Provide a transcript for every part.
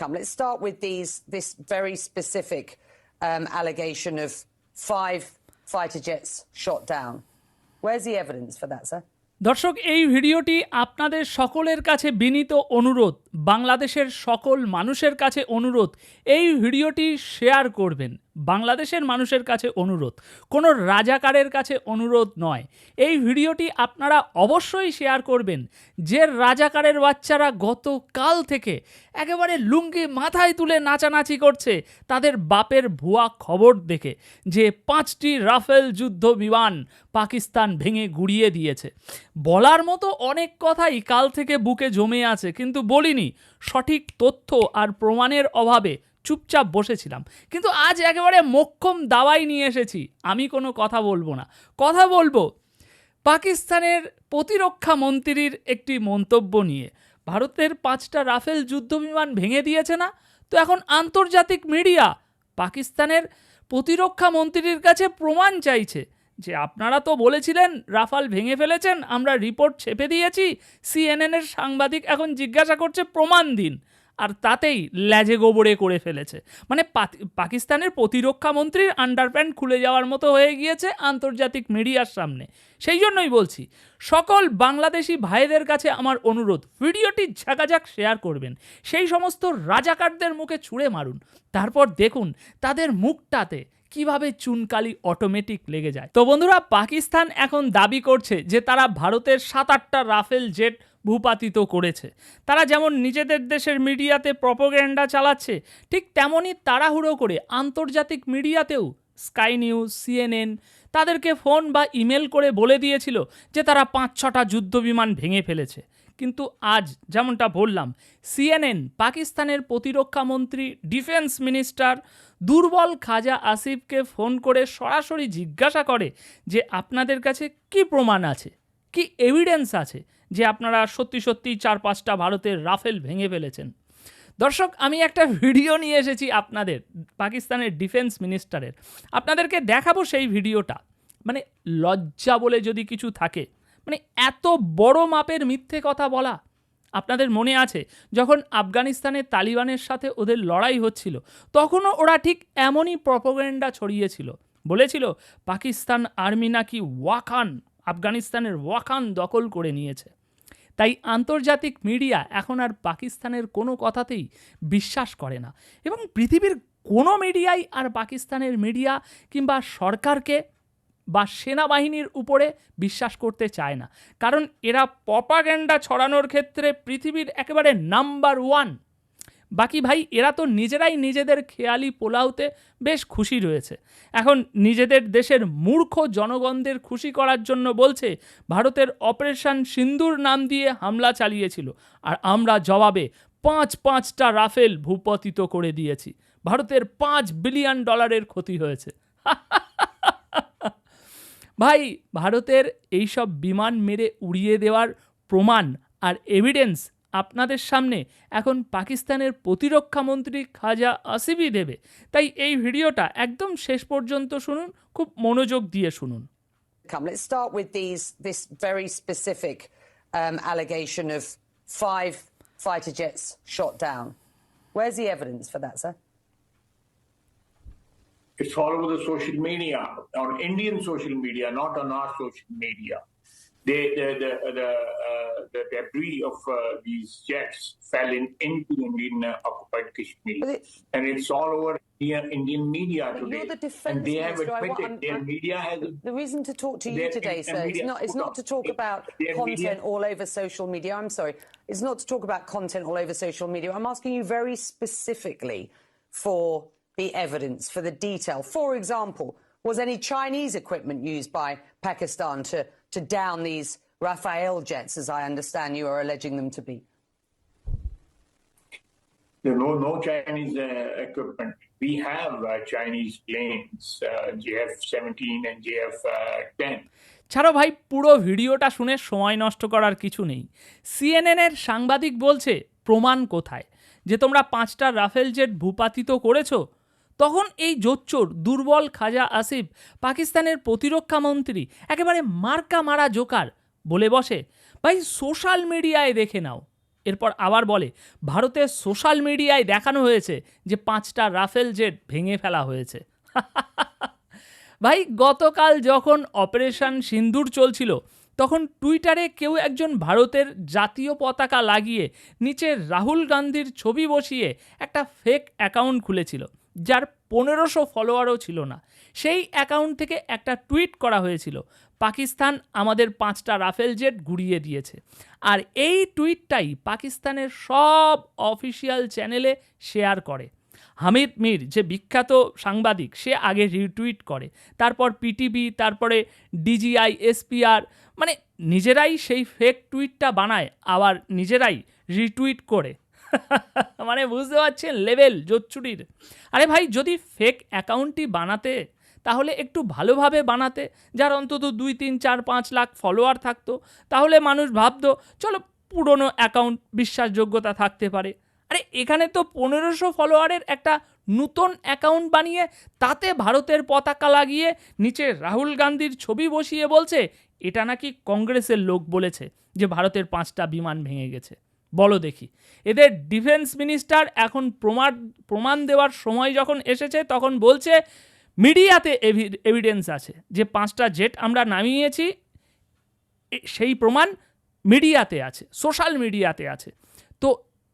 come. Let's start with these this very specific um, allegation of five fighter jets shot down. Where's the evidence for that, sir? দর্শক, এই ভিডিওটি আপনাদের সকলের কাছে বিনীত অনুরোধ, বাংলাদেশের সকল মানুষের কাছে অনুরোধ। এই ভিডিওটি শেয়ার করবেন, বাংলাদেশের মানুষের কাছে অনুরোধ, কোনো রাজাকারের কাছে অনুরোধ নয়। এই ভিডিওটি আপনারা অবশ্যই শেয়ার করবেন। যে রাজাকারের বাচ্চারা গতকাল থেকে একেবারে লুঙ্গি মাথায় তুলে নাচানাচি করছে, তাদের বাপের ভুয়া খবর দেখে যে পাঁচটি রাফেল যুদ্ধ বিমান পাকিস্তান ভেঙে গুড়িয়ে দিয়েছে। বলার মতো অনেক কথাই কাল থেকে বুকে জমে আছে, কিন্তু বলিনি। সঠিক তথ্য আর প্রমাণের অভাবে চুপচাপ বসেছিলাম। কিন্তু আজ একেবারে মোক্ষম দাওয়াই নিয়ে এসেছি। আমি কোনো কথা বলব না। কথা বলব পাকিস্তানের প্রতিরক্ষা মন্ত্রীর একটি মন্তব্য নিয়ে। ভারতের পাঁচটা রাফেল যুদ্ধবিমান ভেঙে দিয়েছে না? তো এখন আন্তর্জাতিক মিডিয়া পাকিস্তানের প্রতিরক্ষা মন্ত্রীর কাছে প্রমাণ চাইছে। যে আপনারা তো বলেছিলেন, রাফাল ভেঙে ফেলেছেন, আমরা রিপোর্ট ছেপে দিয়েছি সিএনএনের সাংবাদিক এখন জিজ্ঞাসা করছে প্রমাণ দিন, আর তাতেই ল্যাজে গোবরে করে ফেলেছে। মানে পাকিস্তানের প্রতিরক্ষা মন্ত্রীর আন্ডারপ্যান্ট খুলে যাওয়ার মতো হয়ে গিয়েছে আন্তর্জাতিক মিডিয়ার সামনে। সেই জন্যই বলছি, সকল বাংলাদেশি ভাইদের কাছে আমার অনুরোধ, ভিডিওটি ঝাঁকাঝাক শেয়ার করবেন, সেই সমস্ত রাজাকারদের মুখে ছুঁড়ে মারুন। তারপর দেখুন, তাদের মুখটাতে কীভাবে চুনকালি অটোমেটিক লেগে যায়? তো বন্ধুরা, পাকিস্তান এখন দাবি করছে যে তারা ভারতের সাত আটটা রাফেল জেট ভূপাতিত করেছে। তারা যেমন নিজেদের দেশের মিডিয়াতে প্রপোগ্যান্ডা চালাচ্ছে, ঠিক তেমনই তাড়াহুড়ো করে আন্তর্জাতিক মিডিয়াতেও স্কাই নিউজ সিএনএন তাদেরকে ফোন বা ইমেল করে বলে দিয়েছিল যে তারা পাঁচ ছটা যুদ্ধবিমান ভেঙে ফেলেছে। কিন্তু আজ যেমনটা বললাম সিএনএন পাকিস্তানের প্রতিরক্ষা মন্ত্রী ডিফেন্স মিনিস্টার দুর্বল খাজা আসিফকে ফোন করে সরাসরি জিজ্ঞাসা করে যে আপনাদের কাছে কি প্রমাণ আছে? কি এভিডেন্স আছে যে আপনারা সত্যি সত্যি চার পাঁচটা ভারতের রাফেল ভেঙে ফেলেছেন? দর্শক, আমি একটা ভিডিও নিয়ে এসেছি আপনাদের, পাকিস্তানের ডিফেন্স মিনিস্টারের আপনাদেরকে দেখাবো সেই ভিডিওটা মানে লজ্জা বলে যদি কিছু থাকে মানে এত বড় মাপের মিথ্যে কথা বলা আপনাদের মনে আছে, যখন আফগানিস্তানের তালিবানের সাথে ওদের লড়াই হচ্ছিল, তখনও ওরা ঠিক এমনই প্রপোগেন্ডা ছড়িয়েছিল। বলেছিল, পাকিস্তান আর্মি নাকি ওয়াখান আফগানিস্তানের ওয়াখান দখল করে নিয়েছে। তাই আন্তর্জাতিক মিডিয়া এখন আর পাকিস্তানের কোনো কথাতেই বিশ্বাস করে না। এবং পৃথিবীর কোনো মিডিয়াই আর পাকিস্তানের মিডিয়া কিংবা সরকারকে বা সেনাবাহিনীর উপরে বিশ্বাস করতে চায় না। কারণ এরা পপাগ্যান্ডা ছড়ানোর ক্ষেত্রে পৃথিবীর একেবারে নাম্বার ওয়ান। বাকি ভাই, এরা তো নিজেরাই নিজেদের খেয়ালি পোলাওতে বেশ খুশি রয়েছে। এখন নিজেদের দেশের মূর্খ জনগণদের খুশি করার জন্য বলছে, ভারতের অপারেশন সিন্দুর নাম দিয়ে হামলা চালিয়েছিল আর আমরা জবাবে পাঁচ পাঁচটা রাফেল ভূপতিত করে দিয়েছি। ভারতের পাঁচ বিলিয়ন ডলারের ক্ষতি হয়েছে। ভাই ভারতের এইসব বিমান মেরে উড়িয়ে দেওয়ার প্রমাণ আর এভিডেন্স আপনাদের সামনে এখন পাকিস্তানের প্রতিরক্ষা মন্ত্রী খাজা আসিফই দেবে। তাই এই ভিডিওটা একদম শেষ পর্যন্ত শুনুন খুব মনোযোগ দিয়ে শুনুন। Where's the evidence for that, sir? It's all over the social media, on Indian social media, not on our social media. They, the the the, uh, the debris of uh, these jets fell in into Indian uh, occupied Kashmir, it- and it's all over Indian, Indian media today. you're the defense and they have minister. I wa- admitted I'm- their I'm- media has. The reason to talk to you today, sir, is not, hold not to talk about content media- all over social media. I'm sorry. It's not to talk about content all over social media. I'm asking you very specifically for the evidence, for the detail. For example, was any Chinese equipment used by Pakistan to, to down these Rafael jets, as I understand you are alleging them to be? There no no Chinese uh, equipment. We have uh, Chinese planes, uh, JF-17 and JF-10. ছাড়ো ভাই পুরো ভিডিওটা শুনে সময় নষ্ট করার কিছু নেই সিএনএনের সাংবাদিক বলছে প্রমাণ কোথায় যে তোমরা পাঁচটা রাফেল জেট ভূপাতিত করেছ তখন এই জোচ্চোর দুর্বল খাজা আসিফ পাকিস্তানের প্রতিরক্ষা মন্ত্রী, একেবারে মার্কা মারা জোকার বলে বসে, ভাই, সোশ্যাল মিডিয়ায় দেখে নাও। এরপর আবার বলে ভারতের সোশ্যাল মিডিয়ায় দেখানো হয়েছে যে পাঁচটা রাফেল জেট ভেঙে ফেলা হয়েছে। ভাই, গতকাল যখন অপারেশন সিন্দুর চলছিল, তখন টুইটারে কেউ একজন ভারতের জাতীয় পতাকা লাগিয়ে নিচে রাহুল গান্ধীর ছবি বসিয়ে একটা ফেক অ্যাকাউন্ট খুলেছিল। যার পনেরোশো ফলোয়ারও ছিল না। সেই অ্যাকাউন্ট থেকে একটা টুইট করা হয়েছিল, পাকিস্তান আমাদের পাঁচটা রাফেল জেট গুড়িয়ে দিয়েছে। আর এই টুইটটাই পাকিস্তানের সব অফিসিয়াল চ্যানেলে শেয়ার করে। হামিদ মির, যে বিখ্যাত সাংবাদিক, সে আগে রিটুইট করে। তারপর পিটিভি তারপরে ডিজিআই এসপিআর মানে নিজেরাই সেই ফেক টুইটটা বানায়, আবার নিজেরাই রিটুইট করে। মানে বুঝতে পারছেন? লেভেল, জোচ্চুরির। আরে ভাই, যদি ফেক অ্যাকাউন্টটি বানাতে, তাহলে একটু ভালোভাবে বানাতে, যার অন্তত দুই, তিন, চার, পাঁচ লাখ ফলোয়ার থাকতো, তাহলে মানুষ ভাবতো, চলো পুরনো অ্যাকাউন্ট বিশ্বাসযোগ্যতা থাকতে পারে। আরে এখানে তো পনেরোশো ফলোয়ারের একটা নূতন অ্যাকাউন্ট বানিয়ে, তাতে ভারতের পতাকা লাগিয়ে, নিচে রাহুল গান্ধীর ছবি বসিয়ে বলছে, এটা নাকি কংগ্রেসের লোক বলেছে, যে ভারতের পাঁচটা বিমান ভেঙে গেছে। বলো দেখি। এদের ডিফেন্স মিনিস্টার এখন প্রমাণ প্রমাণ দেওয়ার সময় যখন এসেছে, তখন বলছে মিডিয়াতে এভিডেন্স আছে যে পাঁচটা জেট আমরা নামিয়েছি সেই প্রমাণ মিডিয়াতে আছে সোশ্যাল মিডিয়াতে আছে। তো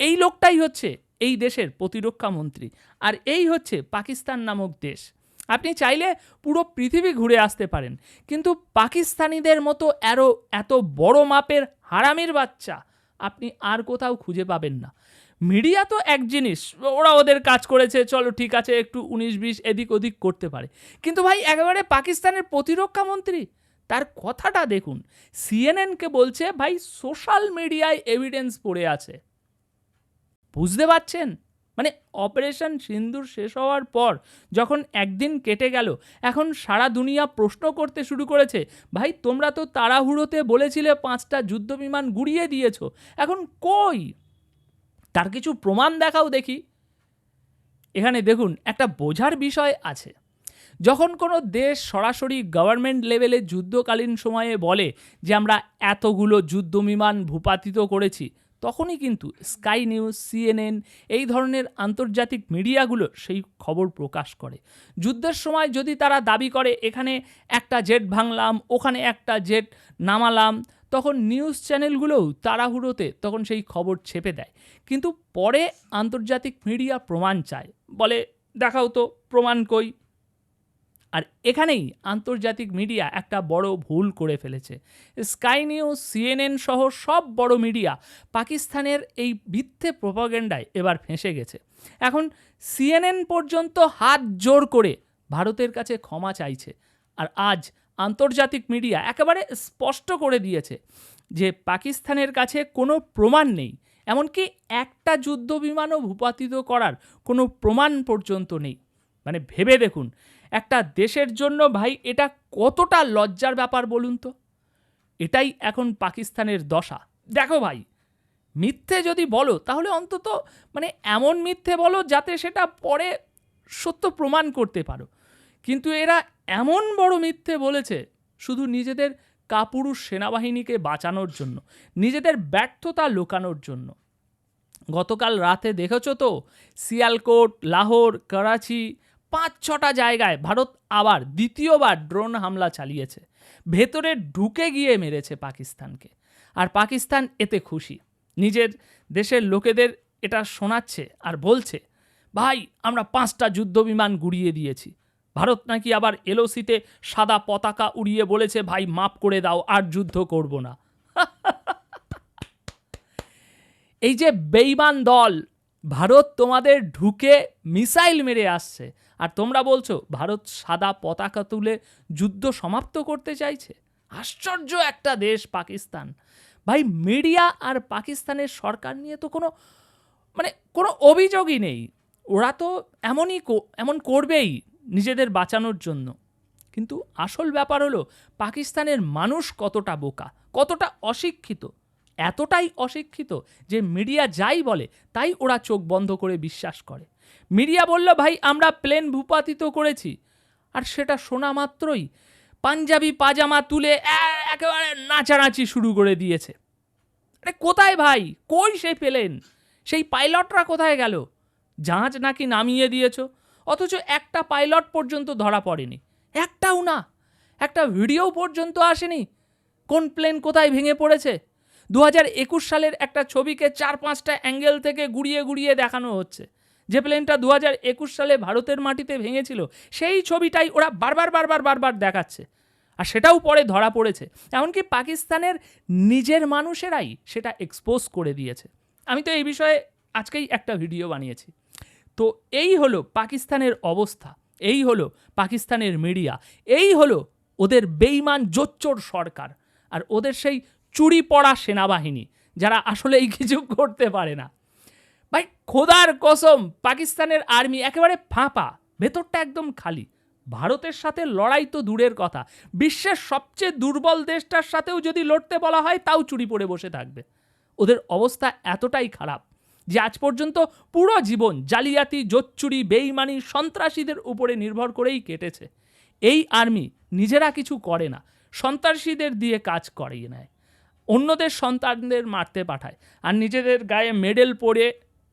এই লোকটাই হচ্ছে এই দেশের প্রতিরক্ষা মন্ত্রী। আর এই হচ্ছে পাকিস্তান নামক দেশ। আপনি চাইলে পুরো পৃথিবী ঘুরে আসতে পারেন। কিন্তু পাকিস্তানিদের মতো এরো, এত বড় মাপের হারামির বাচ্চা আপনি আর কোথাও খুঁজে পাবেন না। মিডিয়া তো এক জিনিস, ওরা ওদের কাজ করেছে, চলো ঠিক আছে, একটু উনিশ বিশ এদিক ওদিক করতে পারে। কিন্তু ভাই, একেবারে পাকিস্তানের প্রতিরক্ষা মন্ত্রী, তার কথাটা দেখুন সিএনএনকে বলছে, ভাই সোশ্যাল মিডিয়ায় এভিডেন্স পড়ে আছে। বুঝতে পারছেন? মানে অপারেশন সিন্দুর শেষ হওয়ার পর যখন একদিন কেটে গেল, এখন সারা দুনিয়া প্রশ্ন করতে শুরু করেছে, ভাই, তোমরা তো তাড়াহুড়োতে বলেছিলে পাঁচটা যুদ্ধ বিমান গুড়িয়ে দিয়েছ, এখন কই? তার কিছু প্রমাণ দেখাও দেখি। এখানে দেখুন, একটা বোঝার বিষয় আছে। যখন কোনো দেশ সরাসরি গভর্নমেন্ট লেভেলে যুদ্ধকালীন সময়ে বলে যে, আমরা এতগুলো যুদ্ধ বিমান ভূপাতিত করেছি তখনই কিন্তু স্কাই নিউজ, সিএনএন এই ধরনের আন্তর্জাতিক মিডিয়াগুলো সেই খবর প্রকাশ করে। যুদ্ধের সময় যদি তারা দাবি করে, এখানে একটা জেট ভাঙলাম, ওখানে একটা জেট নামালাম, তখন নিউজ চ্যানেলগুলোও তাড়াহুড়োতে তখন সেই খবর ছেপে দেয়। কিন্তু পরে আন্তর্জাতিক মিডিয়া প্রমাণ চায়। বলে, দেখাও তো, প্রমাণ কই। আর এখানেই আন্তর্জাতিক মিডিয়া একটা বড় ভুল করে ফেলেছে। স্কাই নিউজ, সিএনএন সহ সব বড় মিডিয়া পাকিস্তানের এই ভিত্তে প্রপাগেন্ডায় এবার ফেঁসে গেছে। এখন সিএনএন পর্যন্ত হাত জোর করে ভারতের কাছে ক্ষমা চাইছে। আর আজ আন্তর্জাতিক মিডিয়া একেবারে স্পষ্ট করে দিয়েছে যে পাকিস্তানের কাছে কোনো প্রমাণ নেই। এমনকি একটা যুদ্ধ বিমানও ভূপাতিত করার কোনো প্রমাণ পর্যন্ত নেই। মানে ভেবে দেখুন একটা দেশের জন্য ভাই এটা কতটা লজ্জার ব্যাপার বলুন তো? এটাই এখন পাকিস্তানের দশা। দেখো ভাই, মিথ্যে যদি বলো, তাহলে অন্তত মানে এমন মিথ্যে বলো যাতে সেটা পরে সত্য প্রমাণ করতে পারো। কিন্তু এরা এমন বড় মিথ্যে বলেছে শুধু নিজেদের কাপুরুষ সেনাবাহিনীকে বাঁচানোর জন্য, নিজেদের ব্যর্থতা লুকানোর জন্য। গতকাল রাতে দেখেছ তো সিয়ালকোট লাহোর, করাচি পাঁচ ছটা জায়গায় ভারত আবার দ্বিতীয়বার ড্রোন হামলা চালিয়েছে। ভেতরে ঢুকে গিয়ে মেরেছে পাকিস্তানকে। আর পাকিস্তান এতে খুশি। নিজের দেশের লোকেদের এটা শোনাচ্ছে আর বলছে, ভাই, আমরা পাঁচটা যুদ্ধ বিমান গুড়িয়ে দিয়েছি। ভারত নাকি আবার এলওসিতে সাদা পতাকা উড়িয়ে বলেছে, ভাই মাপ করে দাও, আর যুদ্ধ করব না। এই যে বেইমান দল, ভারত তোমাদের ঢুকে মিসাইল মেরে আসছে। আর তোমরা বলছো, ভারত সাদা পতাকা তুলে যুদ্ধ সমাপ্ত করতে চাইছে? আশ্চর্য একটা দেশ পাকিস্তান। ভাই, মিডিয়া আর পাকিস্তানের সরকার নিয়ে তো কোনো মানে কোনো অভিযোগই নেই। ওরা তো এমনই এমন করবেই নিজেদের বাঁচানোর জন্য। কিন্তু আসল ব্যাপার হলো, পাকিস্তানের মানুষ কতটা বোকা, কতটা অশিক্ষিত, এতটাই অশিক্ষিত যে মিডিয়া যাই বলে, তাই ওরা চোখ বন্ধ করে বিশ্বাস করে। মিডিয়া বলল, ভাই, আমরা প্লেন ভূপাতিত করেছি। আর সেটা শোনা মাত্রই পাঞ্জাবি পাজামা তুলে একেবারে নাচানাচি শুরু করে দিয়েছে। আরে কোথায় ভাই? কই সেই পেলেন? সেই পাইলটরা কোথায় গেল? জাহাজ নাকি নামিয়ে দিয়েছ? অথচ একটা পাইলট পর্যন্ত ধরা পড়েনি। একটাও না। একটা ভিডিও পর্যন্ত আসেনি। কোন প্লেন কোথায় ভেঙে পড়েছে? দু হাজার একুশ সালের একটা ছবিকে চার পাঁচটা অ্যাঙ্গেল থেকে গুড়িয়ে গুড়িয়ে দেখানো হচ্ছে। যে প্লেনটা দু একুশ সালে ভারতের মাটিতে ভেঙেছিল, সেই ছবিটাই ওরা বারবার বারবার বারবার দেখাচ্ছে। আর সেটাও পরে ধরা পড়েছে। এমনকি পাকিস্তানের নিজের মানুষেরাই সেটা এক্সপোজ করে দিয়েছে। আমি তো এই বিষয়ে আজকেই একটা ভিডিও বানিয়েছি। তো এই হলো পাকিস্তানের অবস্থা, এই হলো পাকিস্তানের মিডিয়া এই হলো ওদের বেইমান জোচ্চোর সরকার, আর ওদের সেই চুরি পড়া সেনাবাহিনী, যারা আসলেই কিছু করতে পারে না। ভাই, খোদার কসম, পাকিস্তানের আর্মি একেবারে ফাঁপা, ভেতরটা একদম খালি। ভারতের সাথে লড়াই তো দূরের কথা। বিশ্বের সবচেয়ে দুর্বল দেশটার সাথেও যদি লড়তে বলা হয়, তাও চুরি পড়ে বসে থাকবে। ওদের অবস্থা এতটাই খারাপ যে আজ পর্যন্ত পুরো জীবন জালিয়াতি, জোচ্চুরি, বেইমানি সন্ত্রাসীদের উপরে নির্ভর করেই কেটেছে। এই আর্মি নিজেরা কিছু করে না, সন্ত্রাসীদের দিয়ে কাজ করিয়ে নেয়। অন্যদের সন্তানদের মারতে পাঠায়, আর নিজেদের গায়ে মেডেল পরে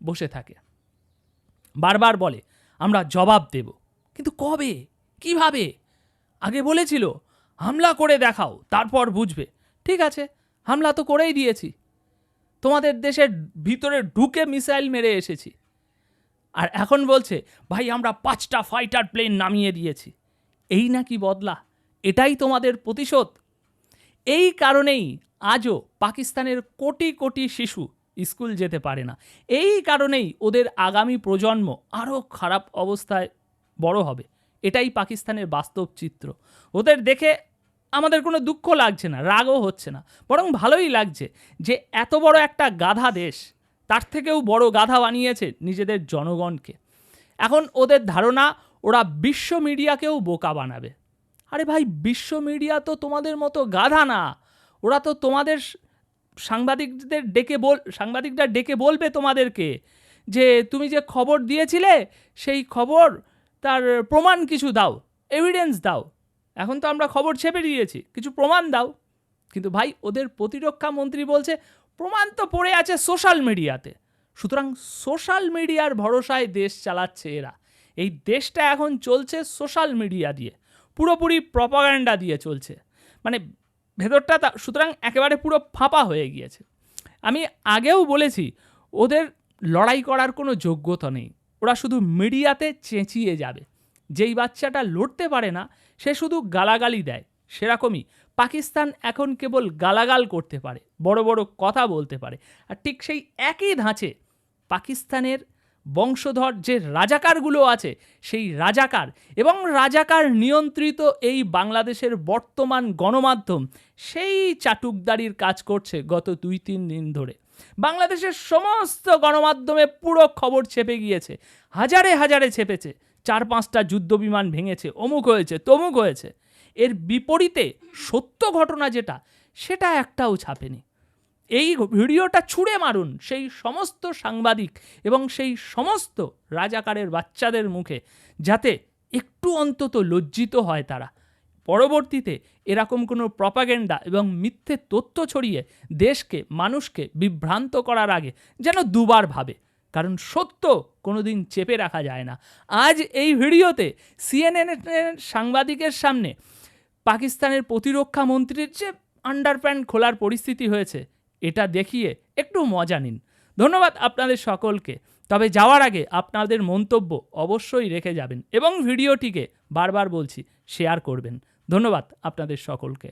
বসে থাকে। বারবার বলে, আমরা জবাব দেব। কিন্তু কবে? কীভাবে? আগে বলেছিল, হামলা করে দেখাও, তারপর বুঝবে। ঠিক আছে, হামলা তো করেই দিয়েছি। তোমাদের দেশের ভিতরে ঢুকে মিসাইল মেরে এসেছি। আর এখন বলছে, ভাই, আমরা পাঁচটা ফাইটার প্লেন নামিয়ে দিয়েছি। এই নাকি বদলা? এটাই তোমাদের প্রতিশোধ? এই কারণেই আজও পাকিস্তানের কোটি কোটি শিশু স্কুল যেতে পারে না। এই কারণেই ওদের আগামী প্রজন্ম আরও খারাপ অবস্থায় বড় হবে। এটাই পাকিস্তানের বাস্তব চিত্র। ওদের দেখে আমাদের কোনো দুঃখ লাগছে না, রাগও হচ্ছে না। বরং ভালোই লাগছে যে এত বড় একটা গাধা দেশ তার থেকেও বড় গাধা বানিয়েছে নিজেদের জনগণকে। এখন ওদের ধারণা, ওরা বিশ্ব মিডিয়াকেও বোকা বানাবে। আরে ভাই, বিশ্ব মিডিয়া তো তোমাদের মতো গাধা না। ওরা তো তোমাদের সাংবাদিকদের ডেকে বল, সাংবাদিকরা ডেকে বলবে তোমাদেরকে যে তুমি যে খবর দিয়েছিলে, সেই খবর তার প্রমাণ কিছু দাও এভিডেন্স দাও। এখন তো আমরা খবর ছেপে দিয়েছি, কিছু প্রমাণ দাও। কিন্তু ভাই, ওদের প্রতিরক্ষা মন্ত্রী বলছে, প্রমাণ তো পড়ে আছে সোশ্যাল মিডিয়াতে সুতরাং সোশ্যাল মিডিয়ার ভরসায় দেশ চালাচ্ছে এরা। এই দেশটা এখন চলছে সোশ্যাল মিডিয়া দিয়ে। পুরোপুরি প্রপাগান্ডা দিয়ে চলছে। মানে ভেতরটা সুতরাং একেবারে পুরো ফাঁপা হয়ে গিয়েছে। আমি আগেও বলেছি, ওদের লড়াই করার কোনো যোগ্যতা নেই। ওরা শুধু মিডিয়াতে চেঁচিয়ে যাবে। যেই বাচ্চাটা লড়তে পারে না, সে শুধু গালাগালি দেয়। সেরকমই পাকিস্তান এখন কেবল গালাগাল করতে পারে, বড় বড় কথা বলতে পারে। আর ঠিক সেই একই ধাঁচে পাকিস্তানের বংশধর যে রাজাকারগুলো আছে, সেই রাজাকার এবং রাজাকার নিয়ন্ত্রিত এই বাংলাদেশের বর্তমান গণমাধ্যম, সেই চাটুকদারির কাজ করছে গত দুই, তিন দিন ধরে। বাংলাদেশের সমস্ত গণমাধ্যমে পুরো খবর ছেপে গিয়েছে, হাজারে হাজারে ছেপেছে, চার, পাঁচটা যুদ্ধ বিমান ভেঙেছে, অমুক হয়েছে, তমুক হয়েছে। এর বিপরীতে সত্য ঘটনা যেটা, সেটা একটাও ছাপেনি। এই ভিডিওটা ছুঁড়ে মারুন সেই সমস্ত সাংবাদিক এবং সেই সমস্ত রাজাকারের বাচ্চাদের মুখে, যাতে একটু অন্তত লজ্জিত হয় তারা। পরবর্তীতে এরকম কোনো প্রপাগেন্ডা এবং মিথ্যে তথ্য ছড়িয়ে দেশকে, মানুষকে বিভ্রান্ত করার আগে যেন দুবার ভাবে, কারণ সত্য কোনো দিন চেপে রাখা যায় না। আজ এই ভিডিওতে সিএনএনের সাংবাদিকের সামনে পাকিস্তানের প্রতিরক্ষা মন্ত্রীর যে আন্ডারপ্যান্ট খোলার পরিস্থিতি হয়েছে এটা দেখিয়ে একটু মজা নিন। ধন্যবাদ আপনাদের সকলকে। তবে যাওয়ার আগে আপনাদের মন্তব্য অবশ্যই রেখে যাবেন এবং ভিডিওটিকে বারবার বলছি শেয়ার করবেন। ধন্যবাদ আপনাদের সকলকে।